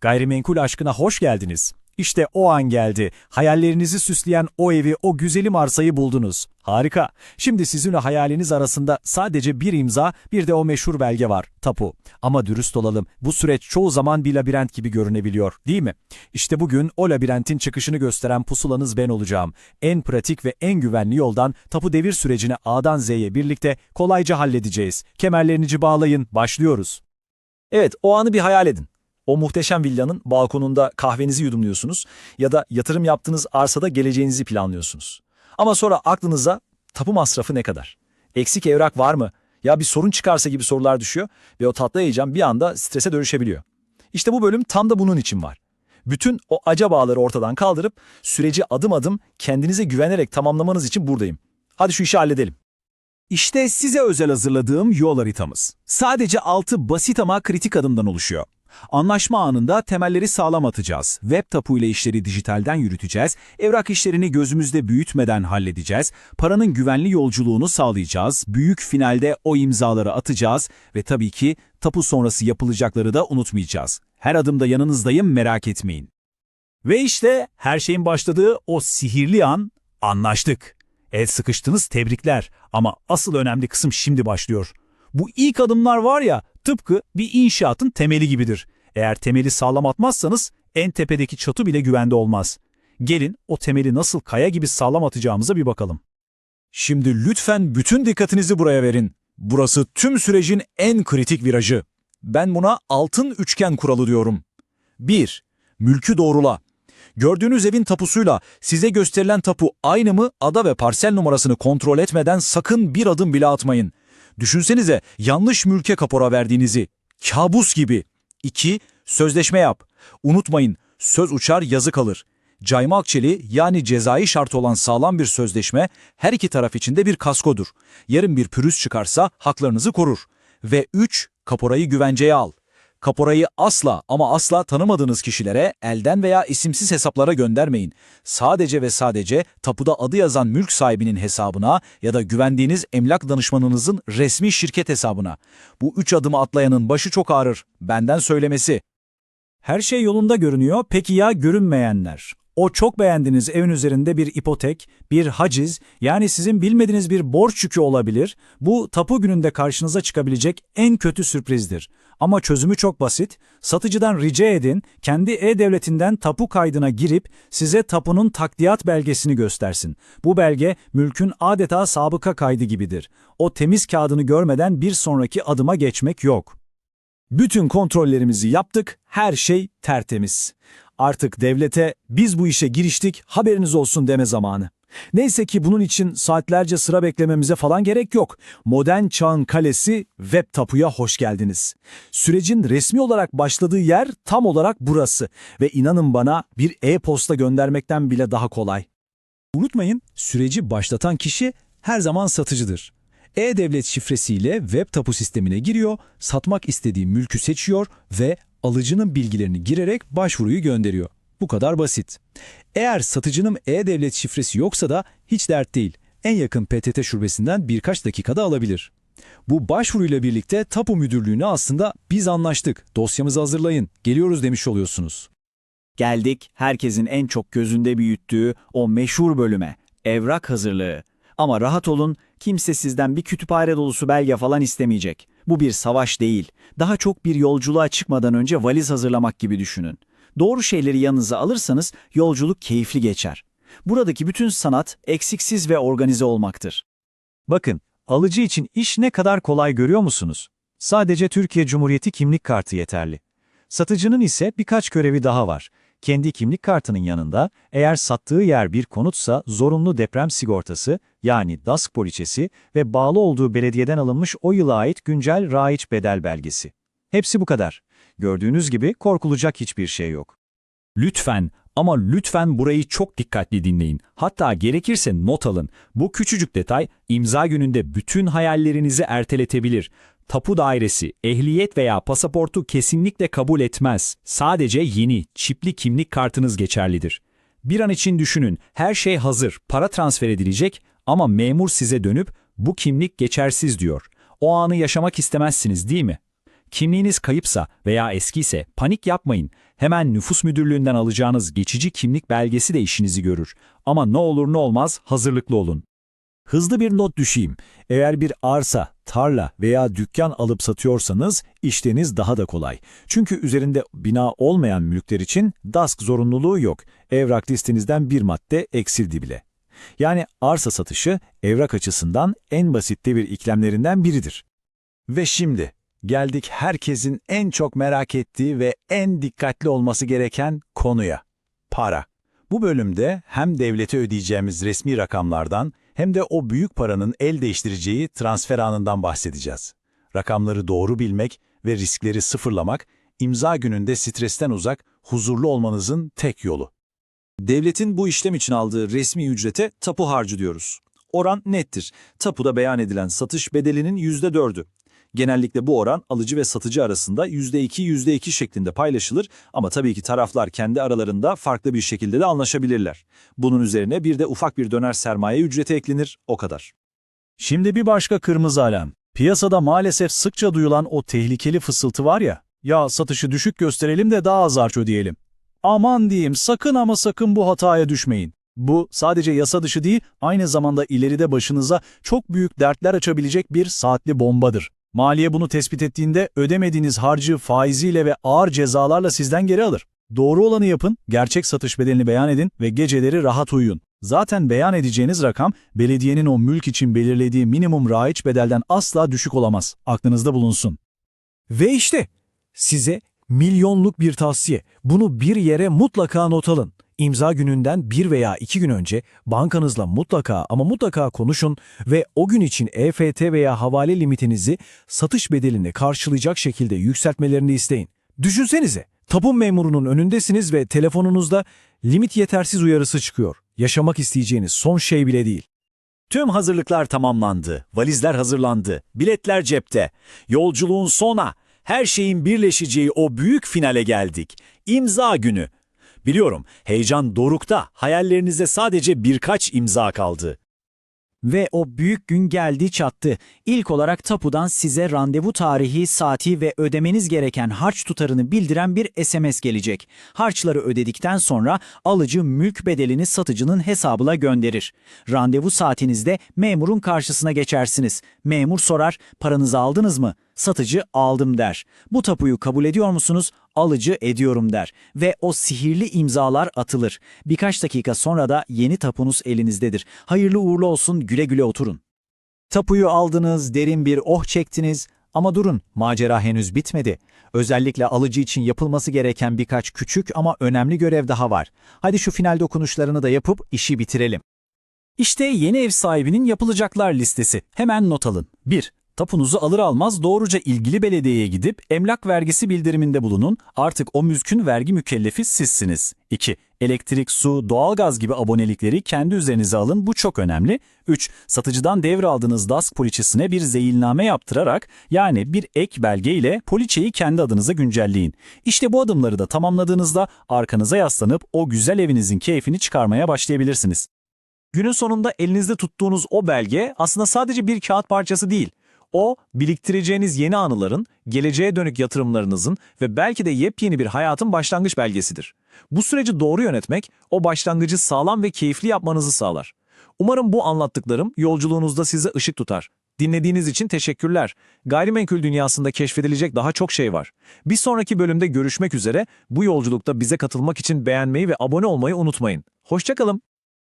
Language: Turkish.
Gayrimenkul aşkına hoş geldiniz. İşte o an geldi. Hayallerinizi süsleyen o evi, o güzelim arsayı buldunuz. Harika. Şimdi sizinle hayaliniz arasında sadece bir imza, bir de o meşhur belge var, tapu. Ama dürüst olalım, bu süreç çoğu zaman bir labirent gibi görünebiliyor, değil mi? İşte bugün o labirentin çıkışını gösteren pusulanız ben olacağım. En pratik ve en güvenli yoldan tapu devir sürecini A'dan Z'ye birlikte kolayca halledeceğiz. Kemerlerinizi bağlayın, başlıyoruz. Evet, o anı bir hayal edin. O muhteşem villanın balkonunda kahvenizi yudumluyorsunuz ya da yatırım yaptığınız arsada geleceğinizi planlıyorsunuz. Ama sonra aklınıza tapu masrafı ne kadar? Eksik evrak var mı? Ya bir sorun çıkarsa gibi sorular düşüyor ve o tatlı heyecan bir anda strese dönüşebiliyor. İşte bu bölüm tam da bunun için var. Bütün o acabaları ortadan kaldırıp süreci adım adım kendinize güvenerek tamamlamanız için buradayım. Hadi şu işi halledelim. İşte size özel hazırladığım yol haritamız. Sadece 6 basit ama kritik adımdan oluşuyor. Anlaşma anında temelleri sağlam atacağız. Web tapu ile işleri dijitalden yürüteceğiz. Evrak işlerini gözümüzde büyütmeden halledeceğiz. Paranın güvenli yolculuğunu sağlayacağız. Büyük finalde o imzaları atacağız ve tabii ki tapu sonrası yapılacakları da unutmayacağız. Her adımda yanınızdayım merak etmeyin. Ve işte her şeyin başladığı o sihirli an anlaştık. El sıkıştınız tebrikler ama asıl önemli kısım şimdi başlıyor. Bu ilk adımlar var ya tıpkı bir inşaatın temeli gibidir. Eğer temeli sağlam atmazsanız en tepedeki çatı bile güvende olmaz. Gelin o temeli nasıl kaya gibi sağlam atacağımıza bir bakalım. Şimdi lütfen bütün dikkatinizi buraya verin. Burası tüm sürecin en kritik virajı. Ben buna altın üçgen kuralı diyorum. 1. Mülkü doğrula. Gördüğünüz evin tapusuyla size gösterilen tapu aynı mı ada ve parsel numarasını kontrol etmeden sakın bir adım bile atmayın. Düşünsenize yanlış mülke kapora verdiğinizi. Kabus gibi. 2. Sözleşme yap. Unutmayın söz uçar yazı kalır. Cayma akçeli yani cezai şart olan sağlam bir sözleşme her iki taraf için de bir kaskodur. Yarın bir pürüz çıkarsa haklarınızı korur. Ve 3. Kaporayı güvenceye al. Kaporayı asla ama asla tanımadığınız kişilere elden veya isimsiz hesaplara göndermeyin. Sadece ve sadece tapuda adı yazan mülk sahibinin hesabına ya da güvendiğiniz emlak danışmanınızın resmi şirket hesabına. Bu üç adımı atlayanın başı çok ağrır. Benden söylemesi. Her şey yolunda görünüyor. Peki ya görünmeyenler? O çok beğendiğiniz evin üzerinde bir ipotek, bir haciz, yani sizin bilmediğiniz bir borç yükü olabilir. Bu tapu gününde karşınıza çıkabilecek en kötü sürprizdir. Ama çözümü çok basit. Satıcıdan rica edin, kendi e-devletinden tapu kaydına girip size tapunun takdiyat belgesini göstersin. Bu belge mülkün adeta sabıka kaydı gibidir. O temiz kağıdını görmeden bir sonraki adıma geçmek yok. Bütün kontrollerimizi yaptık, her şey tertemiz. Artık devlete biz bu işe giriştik, haberiniz olsun deme zamanı. Neyse ki bunun için saatlerce sıra beklememize falan gerek yok. Modern çağın kalesi web tapuya hoş geldiniz. Sürecin resmi olarak başladığı yer tam olarak burası ve inanın bana bir e-posta göndermekten bile daha kolay. Unutmayın, süreci başlatan kişi her zaman satıcıdır. E-Devlet şifresiyle web tapu sistemine giriyor, satmak istediği mülkü seçiyor ve alıcının bilgilerini girerek başvuruyu gönderiyor. Bu kadar basit. Eğer satıcının E-Devlet şifresi yoksa da hiç dert değil. En yakın PTT şubesinden birkaç dakikada alabilir. Bu başvuruyla birlikte tapu müdürlüğüne aslında biz anlaştık, dosyamızı hazırlayın, geliyoruz demiş oluyorsunuz. Geldik herkesin en çok gözünde büyüttüğü o meşhur bölüme, evrak hazırlığı. Ama rahat olun, kimse sizden bir kütüphane dolusu belge falan istemeyecek. Bu bir savaş değil, daha çok bir yolculuğa çıkmadan önce valiz hazırlamak gibi düşünün. Doğru şeyleri yanınıza alırsanız yolculuk keyifli geçer. Buradaki bütün sanat eksiksiz ve organize olmaktır. Bakın, alıcı için iş ne kadar kolay görüyor musunuz? Sadece Türkiye Cumhuriyeti kimlik kartı yeterli. Satıcının ise birkaç görevi daha var. Kendi kimlik kartının yanında eğer sattığı yer bir konutsa zorunlu deprem sigortası yani DASK poliçesi ve bağlı olduğu belediyeden alınmış o yıla ait güncel raiç bedel belgesi. Hepsi bu kadar. Gördüğünüz gibi korkulacak hiçbir şey yok. Lütfen ama lütfen burayı çok dikkatli dinleyin. Hatta gerekirse not alın. Bu küçücük detay imza gününde bütün hayallerinizi erteletebilir. Tapu dairesi, ehliyet veya pasaportu kesinlikle kabul etmez. Sadece yeni, çipli kimlik kartınız geçerlidir. Bir an için düşünün, her şey hazır, para transfer edilecek ama memur size dönüp bu kimlik geçersiz diyor. O anı yaşamak istemezsiniz değil mi? Kimliğiniz kayıpsa veya eskiyse panik yapmayın. Hemen nüfus müdürlüğünden alacağınız geçici kimlik belgesi de işinizi görür. Ama ne olur ne olmaz hazırlıklı olun. Hızlı bir not düşeyim. Eğer bir arsa, tarla veya dükkan alıp satıyorsanız işleriniz daha da kolay. Çünkü üzerinde bina olmayan mülkler için DASK zorunluluğu yok. Evrak listenizden bir madde eksildi bile. Yani arsa satışı evrak açısından en basit devir iklemlerinden biridir. Ve şimdi geldik herkesin en çok merak ettiği ve en dikkatli olması gereken konuya. Para. Bu bölümde hem devlete ödeyeceğimiz resmi rakamlardan hem de o büyük paranın el değiştireceği transfer anından bahsedeceğiz. Rakamları doğru bilmek ve riskleri sıfırlamak, imza gününde stresten uzak, huzurlu olmanızın tek yolu. Devletin bu işlem için aldığı resmi ücrete tapu harcı diyoruz. Oran nettir. Tapuda beyan edilen satış bedelinin %4'ü. Genellikle bu oran alıcı ve satıcı arasında %2 %2 şeklinde paylaşılır ama tabii ki taraflar kendi aralarında farklı bir şekilde de anlaşabilirler. Bunun üzerine bir de ufak bir döner sermaye ücreti eklenir, o kadar. Şimdi bir başka kırmızı alarm. Piyasada maalesef sıkça duyulan o tehlikeli fısıltı var ya, ya satışı düşük gösterelim de daha az harç ödeyelim. Aman diyeyim sakın ama sakın bu hataya düşmeyin. Bu sadece yasa dışı değil, aynı zamanda ileride başınıza çok büyük dertler açabilecek bir saatli bombadır. Maliye bunu tespit ettiğinde ödemediğiniz harcı faiziyle ve ağır cezalarla sizden geri alır. Doğru olanı yapın, gerçek satış bedelini beyan edin ve geceleri rahat uyuyun. Zaten beyan edeceğiniz rakam belediyenin o mülk için belirlediği minimum raiç bedelden asla düşük olamaz. Aklınızda bulunsun. Ve işte size milyonluk bir tavsiye. Bunu bir yere mutlaka not alın. İmza gününden bir veya iki gün önce bankanızla mutlaka ama mutlaka konuşun ve o gün için EFT veya havale limitinizi satış bedelini karşılayacak şekilde yükseltmelerini isteyin. Düşünsenize, tapu memurunun önündesiniz ve telefonunuzda limit yetersiz uyarısı çıkıyor. Yaşamak isteyeceğiniz son şey bile değil. Tüm hazırlıklar tamamlandı, valizler hazırlandı, biletler cepte. Yolculuğun sona, her şeyin birleşeceği o büyük finale geldik. İmza günü. Biliyorum, heyecan dorukta, hayallerinize sadece birkaç imza kaldı. Ve o büyük gün geldi çattı. İlk olarak tapudan size randevu tarihi, saati ve ödemeniz gereken harç tutarını bildiren bir SMS gelecek. Harçları ödedikten sonra alıcı mülk bedelini satıcının hesabına gönderir. Randevu saatinizde memurun karşısına geçersiniz. Memur sorar, paranızı aldınız mı? Satıcı aldım der. Bu tapuyu kabul ediyor musunuz? Alıcı ediyorum der. Ve o sihirli imzalar atılır. Birkaç dakika sonra da yeni tapunuz elinizdedir. Hayırlı uğurlu olsun güle güle oturun. Tapuyu aldınız, derin bir oh çektiniz ama durun, macera henüz bitmedi. Özellikle alıcı için yapılması gereken birkaç küçük ama önemli görev daha var. Hadi şu final dokunuşlarını da yapıp işi bitirelim. İşte yeni ev sahibinin yapılacaklar listesi. Hemen not alın. 1. Tapunuzu alır almaz doğruca ilgili belediyeye gidip emlak vergisi bildiriminde bulunun. Artık o mülkün vergi mükellefi sizsiniz. 2. Elektrik, su, doğalgaz gibi abonelikleri kendi üzerinize alın. Bu çok önemli. 3. Satıcıdan devraldığınız DASK poliçesine bir zeyilname yaptırarak yani bir ek belge ile poliçeyi kendi adınıza güncelleyin. İşte bu adımları da tamamladığınızda arkanıza yaslanıp o güzel evinizin keyfini çıkarmaya başlayabilirsiniz. Günün sonunda elinizde tuttuğunuz o belge aslında sadece bir kağıt parçası değil. O, biriktireceğiniz yeni anıların, geleceğe dönük yatırımlarınızın ve belki de yepyeni bir hayatın başlangıç belgesidir. Bu süreci doğru yönetmek, o başlangıcı sağlam ve keyifli yapmanızı sağlar. Umarım bu anlattıklarım yolculuğunuzda size ışık tutar. Dinlediğiniz için teşekkürler. Gayrimenkul dünyasında keşfedilecek daha çok şey var. Bir sonraki bölümde görüşmek üzere. Bu yolculukta bize katılmak için beğenmeyi ve abone olmayı unutmayın. Hoşçakalın.